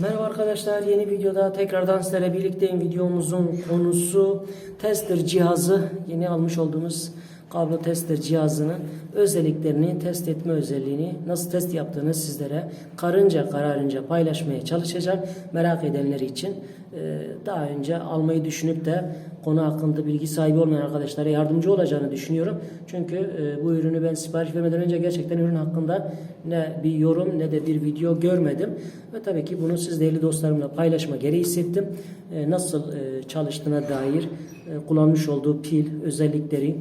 Merhaba arkadaşlar yeni videoda tekrardan sizlerle birlikteyim. Videomuzun konusu tester cihazı. Yeni almış olduğumuz kablo tester cihazının özelliklerini, test etme özelliğini, nasıl test yaptığını sizlere karınca kararınca paylaşmaya çalışacağım. Merak edenler için Ee, daha önce almayı düşünüp de konu hakkında bilgi sahibi olmayan arkadaşlara yardımcı olacağını düşünüyorum. Çünkü e, bu ürünü ben sipariş vermeden önce gerçekten ürün hakkında ne bir yorum ne de bir video görmedim. Ve tabii ki bunu siz değerli dostlarımla paylaşma gereği hissettim. E, Nasıl e, çalıştığına dair e, kullanmış olduğu pil özellikleri, e,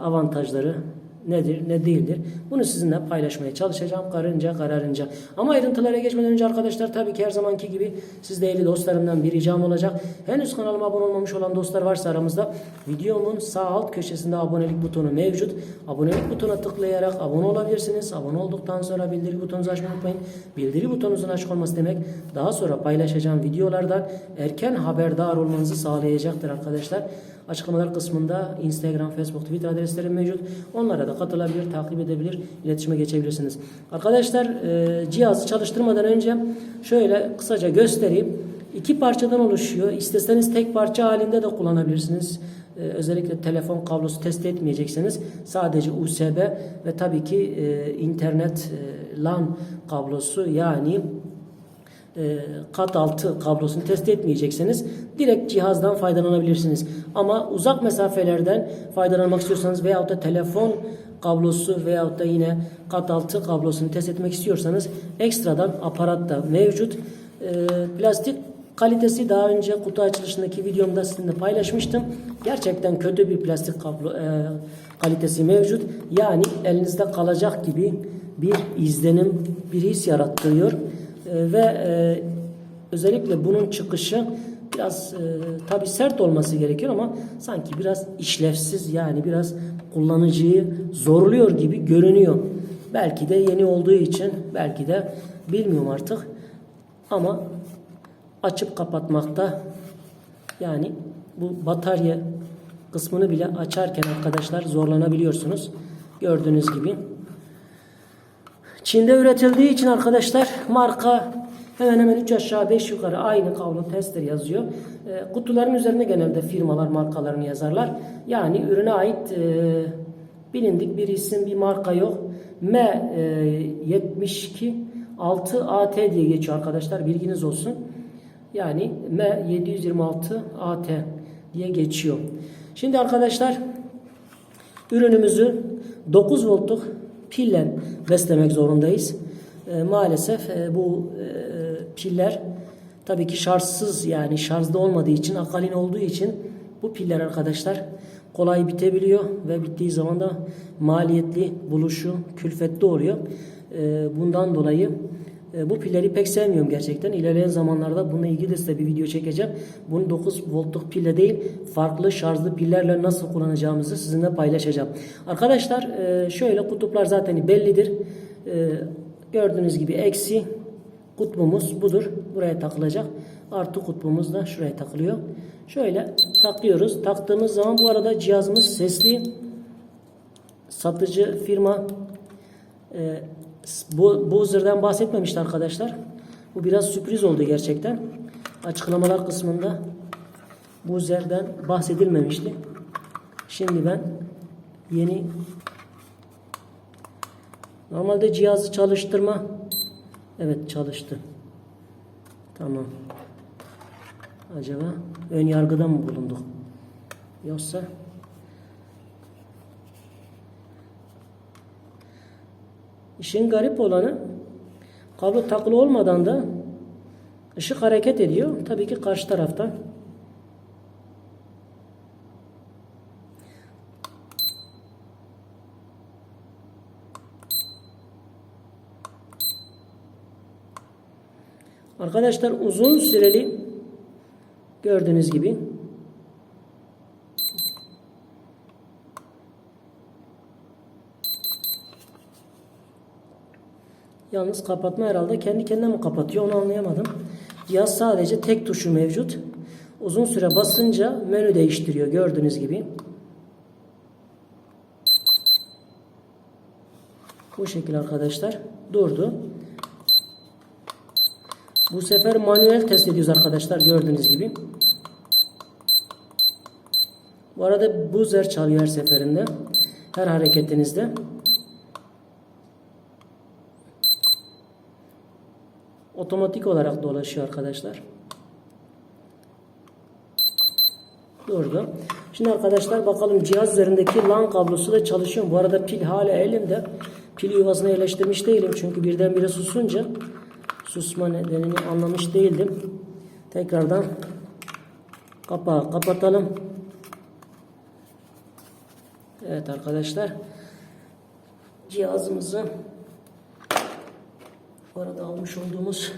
avantajları nedir ne değildir. Bunu sizinle paylaşmaya çalışacağım karınca kararınca. Ama ayrıntılara geçmeden önce arkadaşlar tabii ki her zamanki gibi siz değerli dostlarımdan bir ricam olacak. Henüz kanalıma abone olmamış olan dostlar varsa aramızda videomun sağ alt köşesinde abonelik butonu mevcut. Abonelik butonuna tıklayarak abone olabilirsiniz. Abone olduktan sonra bildiri butonunuzu açmayı unutmayın. Bildiri butonunuzun açık olması demek daha sonra paylaşacağım videolardan erken haberdar olmanızı sağlayacaktır arkadaşlar. Açıklamalar kısmında Instagram, Facebook, Twitter adreslerim mevcut. Onlara da katılabilir, takip edebilir, iletişime geçebilirsiniz. Arkadaşlar e, cihazı çalıştırmadan önce şöyle kısaca göstereyim. İki parçadan oluşuyor. İsteseniz tek parça halinde de kullanabilirsiniz. E, özellikle telefon kablosu test etmeyecekseniz sadece USB ve tabii ki e, internet e, LAN kablosu yani e, kat altı kablosunu test etmeyecekseniz direkt cihazdan faydalanabilirsiniz. Ama uzak mesafelerden faydalanmak istiyorsanız veyahut da telefon kablosu veyahut da yine kat altı kablosunu test etmek istiyorsanız ekstradan aparat da mevcut. E, plastik kalitesi daha önce kutu açılışındaki videomda sizinle paylaşmıştım. Gerçekten kötü bir plastik kablo e, kalitesi mevcut. Yani elinizde kalacak gibi bir izlenim, bir his yarattırıyor. E, ve e, özellikle bunun çıkışı biraz e, tabi sert olması gerekiyor ama sanki biraz işlevsiz yani biraz kullanıcıyı zorluyor gibi görünüyor. Belki de yeni olduğu için belki de bilmiyorum artık ama açıp kapatmakta yani bu batarya kısmını bile açarken arkadaşlar zorlanabiliyorsunuz. Gördüğünüz gibi. Çin'de üretildiği için arkadaşlar marka hemen hemen 3 aşağı 5 yukarı aynı kavlo tester yazıyor. E, kutuların üzerinde genelde firmalar markalarını yazarlar. Yani ürüne ait e, bilindik bir isim bir marka yok. M e, 72 6 AT diye geçiyor arkadaşlar bilginiz olsun. Yani M 726 AT diye geçiyor. Şimdi arkadaşlar ürünümüzü 9 voltluk pille beslemek zorundayız. E, maalesef e, bu e, piller tabii ki şarjsız yani şarjda olmadığı için akalin olduğu için bu piller arkadaşlar kolay bitebiliyor ve bittiği zaman da maliyetli buluşu külfetli oluyor. E, bundan dolayı e, bu pilleri pek sevmiyorum gerçekten. İlerleyen zamanlarda bununla ilgili de size bir video çekeceğim. Bunu 9 voltluk pille değil farklı şarjlı pillerle nasıl kullanacağımızı sizinle paylaşacağım. Arkadaşlar e, şöyle kutuplar zaten bellidir. E, Gördüğünüz gibi eksi kutbumuz budur. Buraya takılacak. Artı kutbumuz da şuraya takılıyor. Şöyle takıyoruz. Taktığımız zaman bu arada cihazımız sesli. Satıcı firma e, bu Buzzer'dan bahsetmemişti arkadaşlar. Bu biraz sürpriz oldu gerçekten. Açıklamalar kısmında Buzzer'den bahsedilmemişti. Şimdi ben yeni normalde cihazı çalıştırma evet çalıştı. Tamam. Acaba ön yargıda mı bulunduk? Yoksa İşin garip olanı kablo takılı olmadan da ışık hareket ediyor. Tabii ki karşı tarafta. Arkadaşlar uzun süreli gördüğünüz gibi Yalnız kapatma herhalde kendi kendine mi kapatıyor onu anlayamadım. Cihaz sadece tek tuşu mevcut. Uzun süre basınca menü değiştiriyor gördüğünüz gibi. Bu şekilde arkadaşlar durdu. Bu sefer manuel test ediyoruz arkadaşlar gördüğünüz gibi. Bu arada buzzer çalıyor her seferinde. Her hareketinizde. Otomatik olarak dolaşıyor arkadaşlar. Durdu. Şimdi arkadaşlar bakalım cihaz üzerindeki LAN kablosu da çalışıyor. Bu arada pil hala elimde. Pil yuvasına yerleştirmiş değilim. Çünkü birdenbire susunca susma nedenini anlamış değildim. Tekrardan kapağı kapatalım. Evet arkadaşlar. Cihazımızı bu arada almış olduğumuz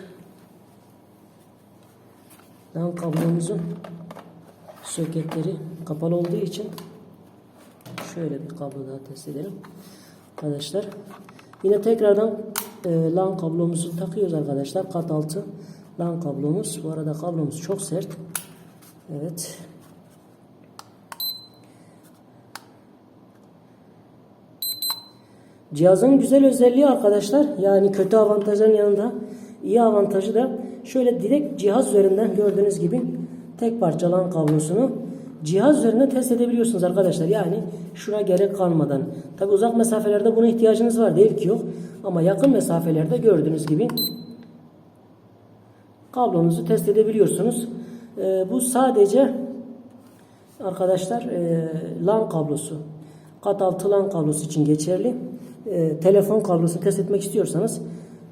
LAN kablomuzun soketleri kapalı olduğu için şöyle bir kablo daha test edelim. Arkadaşlar yine tekrardan e, LAN kablomuzu takıyoruz arkadaşlar. Kat altı LAN kablomuz. Bu arada kablomuz çok sert. Evet. Cihazın güzel özelliği arkadaşlar yani kötü avantajların yanında iyi avantajı da şöyle direkt cihaz üzerinden gördüğünüz gibi tek parça LAN kablosunu cihaz üzerinde test edebiliyorsunuz arkadaşlar. Yani şuna gerek kalmadan. Tabi uzak mesafelerde buna ihtiyacınız var değil ki yok. Ama yakın mesafelerde gördüğünüz gibi kablonuzu test edebiliyorsunuz. Ee, bu sadece arkadaşlar e, LAN kablosu. Kat altı LAN kablosu için geçerli. E, telefon kablosunu test etmek istiyorsanız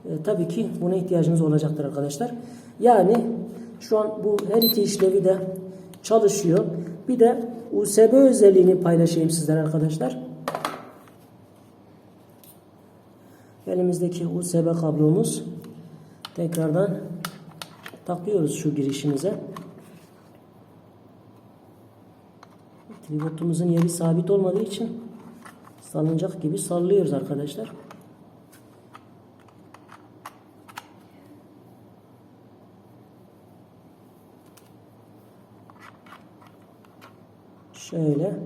e, tabii ki buna ihtiyacınız olacaktır arkadaşlar. Yani şu an bu her iki işlevi de çalışıyor. Bir de USB özelliğini paylaşayım sizlere arkadaşlar. Elimizdeki USB kablomuz tekrardan takıyoruz şu girişimize. Tripodumuzun yeri sabit olmadığı için salıncak gibi sallıyoruz arkadaşlar. Şöyle.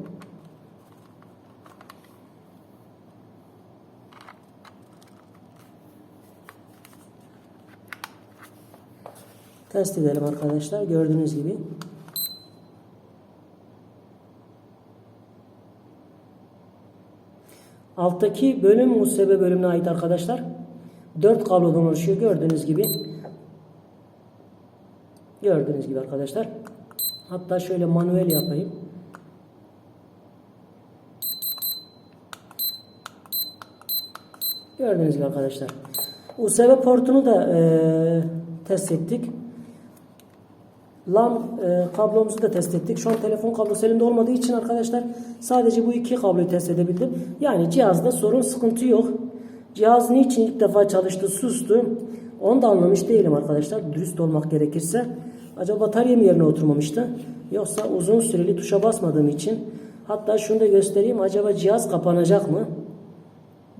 Test edelim arkadaşlar. Gördüğünüz gibi. Alttaki bölüm musebe bölümüne ait arkadaşlar. 4 kablodan oluşuyor. Gördüğünüz gibi. Gördüğünüz gibi arkadaşlar. Hatta şöyle manuel yapayım. Gördüğünüz gibi arkadaşlar. USB portunu da e, test ettik. LAN e, kablomuzu da test ettik. Şu an telefon kablosu elimde olmadığı için arkadaşlar sadece bu iki kabloyu test edebildim. Yani cihazda sorun sıkıntı yok. Cihaz niçin ilk defa çalıştı sustu onu da anlamış değilim arkadaşlar. Dürüst olmak gerekirse. Acaba batarya mı yerine oturmamıştı? Yoksa uzun süreli tuşa basmadığım için. Hatta şunu da göstereyim. Acaba cihaz kapanacak mı?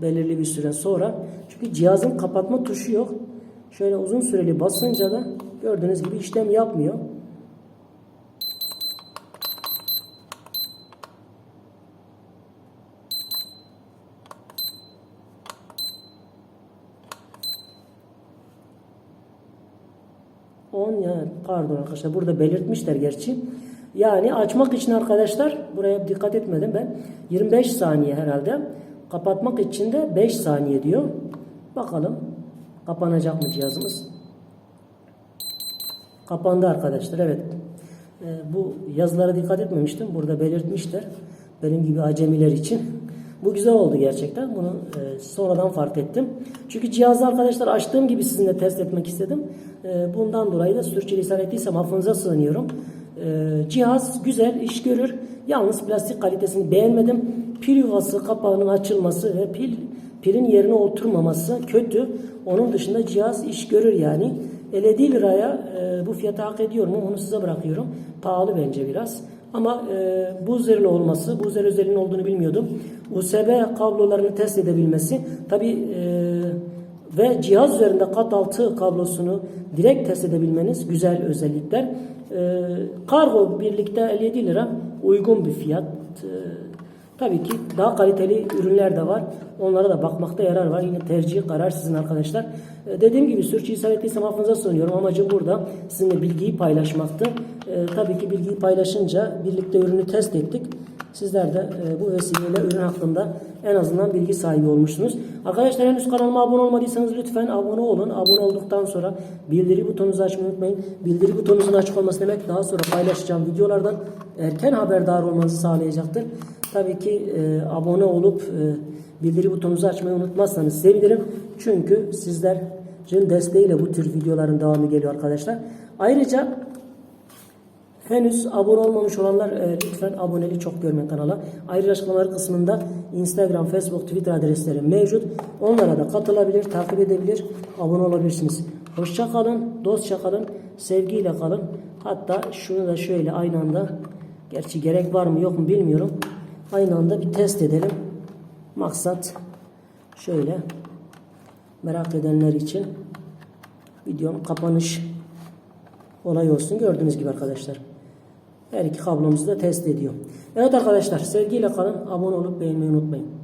belirli bir süre sonra. Çünkü cihazın kapatma tuşu yok. Şöyle uzun süreli basınca da gördüğünüz gibi işlem yapmıyor. On ya pardon arkadaşlar burada belirtmişler gerçi. Yani açmak için arkadaşlar buraya dikkat etmedim ben. 25 saniye herhalde. Kapatmak için de 5 saniye diyor. Bakalım kapanacak mı cihazımız? Kapandı arkadaşlar. Evet. Ee, bu yazılara dikkat etmemiştim. Burada belirtmişler. Benim gibi acemiler için. Bu güzel oldu gerçekten. Bunu e, sonradan fark ettim. Çünkü cihazı arkadaşlar açtığım gibi sizinle test etmek istedim. E, bundan dolayı da sürçülisan ettiysem affınıza sığınıyorum. E, cihaz güzel, iş görür. Yalnız plastik kalitesini beğenmedim. Pil yuvası kapağının açılması ve pil pilin yerine oturmaması kötü. Onun dışında cihaz iş görür yani. 50 liraya e, bu fiyatı hak ediyor mu onu size bırakıyorum. Pahalı bence biraz. Ama e, bu üzerine olması, bu üzeri özelliğinin olduğunu bilmiyordum. USB kablolarını test edebilmesi tabi e, ve cihaz üzerinde kat altı kablosunu direkt test edebilmeniz güzel özellikler. E, kargo birlikte 57 lira uygun bir fiyat. E, Tabii ki daha kaliteli ürünler de var. Onlara da bakmakta yarar var. Yine tercih karar sizin arkadaşlar. Ee, dediğim gibi sürçülisan ettiysem affınıza sunuyorum. Amacım burada sizinle bilgiyi paylaşmaktı. Ee, tabii ki bilgiyi paylaşınca birlikte ürünü test ettik. Sizler de e, bu vesileyle ürün hakkında en azından bilgi sahibi olmuşsunuz. Arkadaşlar henüz kanalıma abone olmadıysanız lütfen abone olun. Abone olduktan sonra bildiri butonunuzu açmayı unutmayın. Bildiri butonunuzun açık olması demek daha sonra paylaşacağım videolardan erken haberdar olmanızı sağlayacaktır. Tabii ki e, abone olup e, bildiri butonunuzu açmayı unutmazsanız sevinirim. Çünkü sizlerin desteğiyle bu tür videoların devamı geliyor arkadaşlar. Ayrıca Henüz abone olmamış olanlar e, lütfen aboneli çok görmeyin kanala. Ayrıca açıklamalar kısmında Instagram, Facebook, Twitter adresleri mevcut. Onlara da katılabilir, takip edebilir, abone olabilirsiniz. Hoşça kalın, dostça kalın, sevgiyle kalın. Hatta şunu da şöyle aynı anda, gerçi gerek var mı yok mu bilmiyorum. Aynı anda bir test edelim. Maksat şöyle merak edenler için videonun kapanış olay olsun. Gördüğünüz gibi arkadaşlar. Her iki kablomuzu da test ediyor. Evet arkadaşlar sevgiyle kalın. Abone olup beğenmeyi unutmayın.